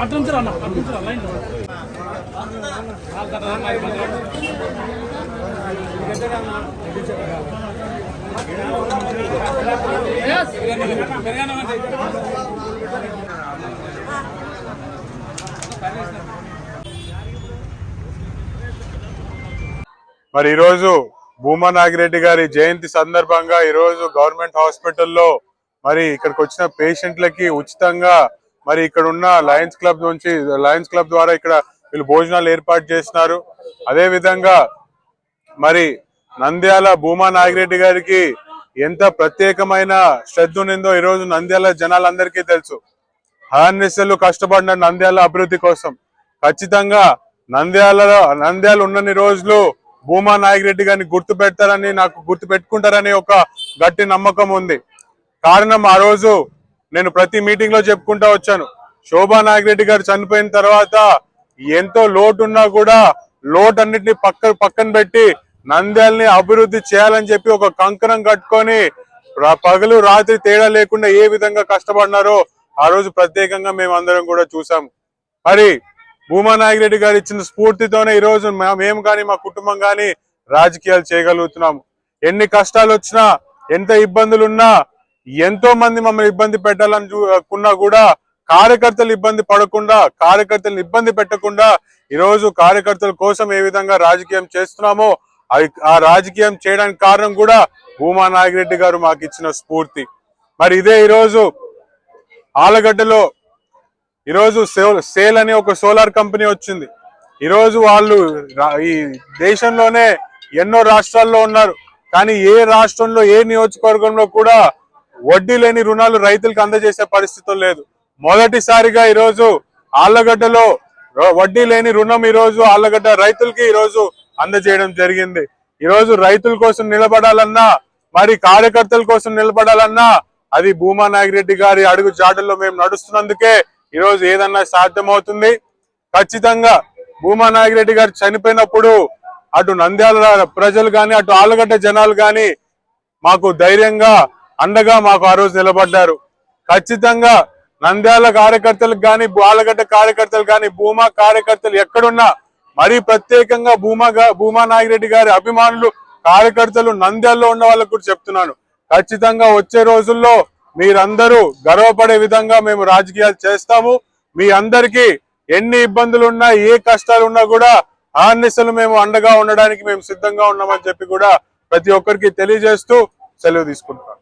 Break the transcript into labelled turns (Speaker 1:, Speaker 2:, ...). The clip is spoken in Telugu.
Speaker 1: అటు నుంచి రా అన్న అటు నుంచి రా లైన్
Speaker 2: మరి ఈరోజు భూమా నాగిరెడ్డి గారి జయంతి సందర్భంగా ఈరోజు గవర్నమెంట్ హాస్పిటల్లో మరి ఇక్కడికి వచ్చిన పేషెంట్లకి ఉచితంగా మరి ఇక్కడ ఉన్న లయన్స్ క్లబ్ నుంచి లయన్స్ క్లబ్ ద్వారా ఇక్కడ వీళ్ళు భోజనాలు ఏర్పాటు చేసినారు అదే విధంగా మరి నంద్యాల భూమా నాగిరెడ్డి గారికి ఎంత ప్రత్యేకమైన శ్రద్ధ ఉన్నిందో ఈరోజు నంద్యాల జనాలందరికీ తెలుసు. హార్నెస్లు కష్టపడిన నంద్యాల అభివృద్ధి కోసం ఖచ్చితంగా నంద్యాలలో నంద్యాల ఉన్నన్ని రోజులు భూమా నాగిరెడ్డి గారిని గుర్తు పెడతారని నాకు గుర్తు పెట్టుకుంటారని ఒక గట్టి నమ్మకం ఉంది. కారణం ఆ రోజు నేను ప్రతి మీటింగ్లో చెప్పుకుంటా వచ్చాను. శోభా నాగిరెడ్డి గారు చనిపోయిన తర్వాత ఎంతో లోటు ఉన్నా కూడా లోటు అన్నిటిని పక్క పక్కన పెట్టి నంద్యాలని అభివృద్ధి చేయాలని చెప్పి ఒక కంకణం కట్టుకొని పగలు రాత్రి తేడా లేకుండా ఏ విధంగా కష్టపడినారో ఆ రోజు ప్రత్యేకంగా మేము అందరం కూడా చూసాం. మరి భూమానాగిరెడ్డి గారు ఇచ్చిన స్ఫూర్తితోనే ఈ రోజు మేము కానీ మా కుటుంబం కానీ రాజకీయాలు చేయగలుగుతున్నాము ఎన్ని కష్టాలు వచ్చినా ఎంత ఇబ్బందులు ఉన్నా ఎంతో మంది మమ్మల్ని ఇబ్బంది పెట్టాలని చూకున్నా కూడా కార్యకర్తలు ఇబ్బంది పడకుండా కార్యకర్తలను ఇబ్బంది పెట్టకుండా ఈరోజు కార్యకర్తల కోసం ఏ విధంగా రాజకీయం చేస్తున్నామో ఆ రాజకీయం చేయడానికి కారణం కూడా భూమా నాగిరెడ్డి గారు మాకు ఇచ్చిన స్ఫూర్తి. మరి ఇదే ఈరోజు ఆలగడ్డలో ఈరోజు సేల్ సేల్ అనే ఒక సోలార్ కంపెనీ వచ్చింది. ఈరోజు వాళ్ళు ఈ దేశంలోనే ఎన్నో రాష్ట్రాల్లో ఉన్నారు. కానీ ఏ రాష్ట్రంలో ఏ నియోజకవర్గంలో కూడా వడ్డీ లేని రుణాలు రైతులకు అందజేసే పరిస్థితులు లేదు. మొదటిసారిగా ఈరోజు ఆళ్ళగడ్డలో వడ్డీ లేని రుణం ఈరోజు ఆళ్ళగడ్డ రైతులకి ఈరోజు అందజేయడం జరిగింది. ఈరోజు రైతుల కోసం నిలబడాలన్నా మరి కార్యకర్తల కోసం నిలబడాలన్నా అది భూమా నాగిరెడ్డి గారి అడుగు జాడల్లో మేము నడుస్తున్నందుకే ఈరోజు ఏదన్నా సాధ్యమవుతుంది. ఖచ్చితంగా భూమా నాగిరెడ్డి గారు చనిపోయినప్పుడు అటు నంద్యాల ప్రజలు కానీ అటు ఆలగడ్డ జనాలు కానీ మాకు ధైర్యంగా అండగా మాకు ఆ రోజు నిలబడ్డారు. ఖచ్చితంగా నంద్యాల కార్యకర్తలకు కానీ ఆలగడ్డ కార్యకర్తలు కానీ భూమా కార్యకర్తలు ఎక్కడున్నా మరీ ప్రత్యేకంగా భూమా భూమా నాగిరెడ్డి గారి అభిమానులు కార్యకర్తలు నంద్యాల్లో ఉన్న వాళ్ళకు కూడా చెప్తున్నాను. ఖచ్చితంగా వచ్చే రోజుల్లో మీరందరూ గర్వపడే విధంగా మేము రాజకీయాలు చేస్తాము. మీ అందరికీ ఎన్ని ఇబ్బందులు ఉన్నా ఏ కష్టాలు ఉన్నా కూడా ఆర్నిసలు మేము అండగా ఉండడానికి మేము సిద్ధంగా ఉన్నామని చెప్పి కూడా ప్రతి ఒక్కరికి తెలియజేస్తూ సెలవు తీసుకుంటున్నాను.